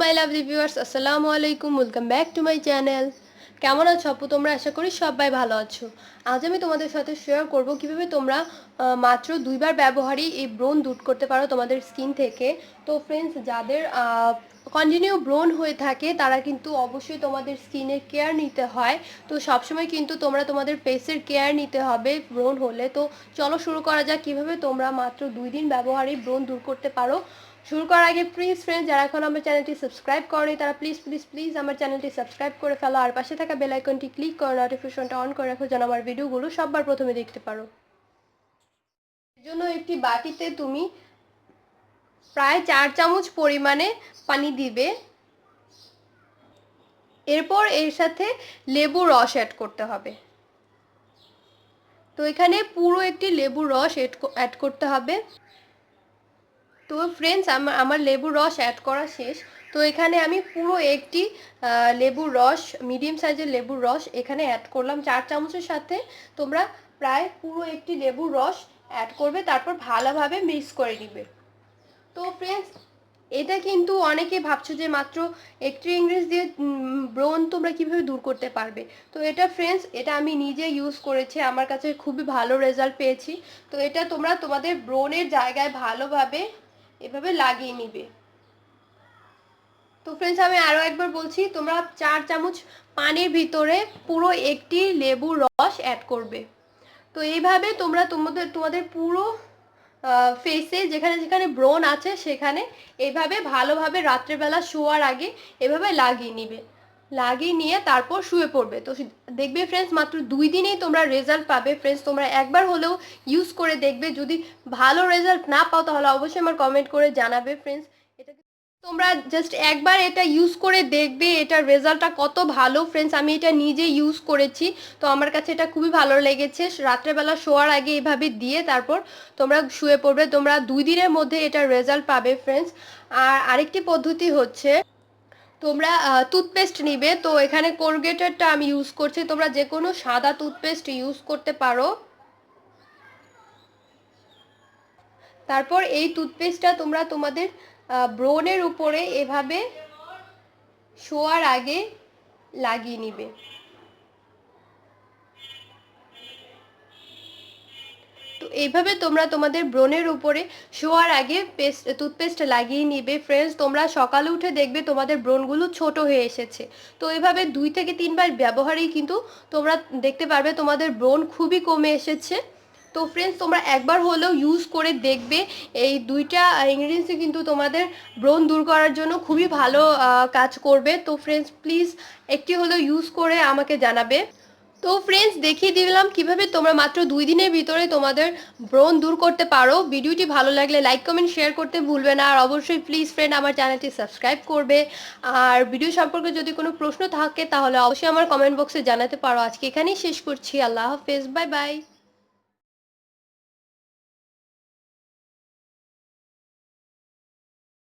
My lovely viewers আসসালামু আলাইকুম welcome back to my channel কেমন আছো আপু? তোমরা আশা করি সবাই ভালো আছো। আজ আমি তোমাদের সাথে শেয়ার করব কীভাবে তোমরা মাত্র দুইবার ব্যবহারই এই ব্রণ দূর করতে পারো তোমাদের স্কিন থেকে। তো ফ্রেন্ডস যাদের কন্টিনিউ ব্রণ হয়ে থাকে, তারা কিন্তু অবশ্যই তোমাদের স্কিনের কেয়ার নিতে হয়। তো সবসময় কিন্তু তোমরা তোমাদের ফেসের কেয়ার নিতে হবে ব্রণ হলে। তো চলো শুরু করা যাক কীভাবে তোমরা মাত্র দুই দিন ব্যবহারেই ব্রণ দূর করতে পারো। শুরু করার আগে প্লিজ ফ্রেন্ড যারা এখন আমার চ্যানেলটি সাবস্ক্রাইব করেনি, তারা প্লিজ প্লিজ প্লিজ আমার চ্যানেলটি সাবস্ক্রাইব করে ফেলো। আর পাশে থাকা বেল আইকনটি ক্লিক করে নোটিফিকেশনটা অন করে রাখো, যেন আমার ভিডিওগুলো সববার প্রথমে দেখতে পারো। এর জন্য একটি বাটিতে তুমি প্রায় চার চামচ পরিমাণে পানি দিবে। এরপর এর সাথে লেবু রস অ্যাড করতে হবে। তো এখানে পুরো একটি লেবুর রস অ্যাড করতে হবে। তো ফ্রেন্ডস আমার আমার লেবুর রস অ্যাড করা শেষ। তো এখানে আমি পুরো একটি লেবুর রস মিডিয়াম সাইজের লেবুর রস এখানে অ্যাড করলাম। চার চামচের সাথে তোমরা প্রায় পুরো একটি লেবুর রস অ্যাড করবে। তারপর ভালোভাবে মিক্স করে নিবে। তো ফ্রেন্ডস এটা কিন্তু অনেকে ভাবছ যে মাত্র একটি ইংলিশ দিয়ে ব্রণ তোমরা কীভাবে দূর করতে পারবে? তো এটা ফ্রেন্ডস এটা আমি নিজে ইউজ করেছি, আমার কাছে খুবই ভালো রেজাল্ট পেয়েছি। তো এটা তোমরা তোমাদের ব্রণের জায়গায় ভালোভাবে এভাবে লাগিয়ে নিবে। তো ফ্রেন্ডস আমি আরও একবার বলছি, তোমরা চার চামচ পানির ভিতরে পুরো একটি লেবুর রস অ্যাড করবে। তো এইভাবে তোমরা তোমাদের তোমাদের পুরো ফেসে যেখানে যেখানে ব্রণ আছে সেখানে এভাবে ভালোভাবে রাত্রেবেলা শোয়ার আগে এভাবে লাগিয়ে নিবে। লাগিয়ে নিয়ে তারপর শুয়ে পড়বে। তো দেখবে ফ্রেন্ডস মাত্র দুই দিনেই তোমরা রেজাল্ট পাবে। ফ্রেন্ডস তোমরা একবার হলেও ইউজ করে দেখবে। যদি ভালো রেজাল্ট না পাও, তাহলে অবশ্যই আমার কমেন্ট করে জানাবে ফ্রেন্ডস তোমরা জাস্ট একবার এটা ইউজ করে দেখবে এটার রেজাল্টটা কত ভালো। ফ্রেন্ডস আমি এটা নিজে ইউজ করেছি, তো আমার কাছে এটা খুবই ভালো লেগেছে। রাত্রেবেলা শোয়ার আগে এভাবে দিয়ে তারপর তোমরা শুয়ে পড়বে, তোমরা দুই দিনের মধ্যে এটার রেজাল্ট পাবে ফ্রেন্ডস আর আরেকটি পদ্ধতি হচ্ছে, তোমরা টুথপেস্ট নিবে। তো এখানে কোলগেটেরটা আমি ইউজ করছি। তোমরা যে কোনো সাদা টুথপেস্ট ইউজ করতে পারো। তারপর এই টুথপেস্টটা তোমরা তোমাদের ব্রণের উপরে এভাবে শোয়ার আগে লাগিয়ে নিবে। তো এইভাবে তোমরা তোমাদের ব্রণের উপরে শোয়ার আগে পেস্ট টুথপেস্ট লাগিয়ে নিবে। ফ্রেন্ডস তোমরা সকালে উঠে দেখবে তোমাদের ব্রণগুলো ছোট হয়ে এসেছে। তো এইভাবে দুই থেকে তিনবার ব্যবহারেই কিন্তু তোমরা দেখতে পারবে তোমাদের ব্রণ খুবই কমে এসেছে। তো ফ্রেন্ডস তোমরা একবার হলেও ইউজ করে দেখবে। এই দুইটা ইনগ্রিডিয়েন্টসই কিন্তু তোমাদের ব্রণ দূর করার জন্য খুবই ভালো কাজ করবে। তো ফ্রেন্ডস প্লিজ একটি হলেও ইউজ করে আমাকে জানাবে। তো ফ্রেন্ডস দেখিয়ে দিলাম কীভাবে তোমরা মাত্র দুই দিনের ভিতরে তোমাদের ব্রণ দূর করতে পারো। ভিডিওটি ভালো লাগলে লাইক কমেন্ট শেয়ার করতে ভুলবে না। আর অবশ্যই প্লিজ ফ্রেন্ড আমার চ্যানেলটি সাবস্ক্রাইব করবে। আর ভিডিও সম্পর্কে যদি কোনো প্রশ্ন থাকে, তাহলে অবশ্যই আমার কমেন্ট বক্সে জানাতে পারো। আজকে এখানেই শেষ করছি। আল্লাহ হাফেজ। Bye bye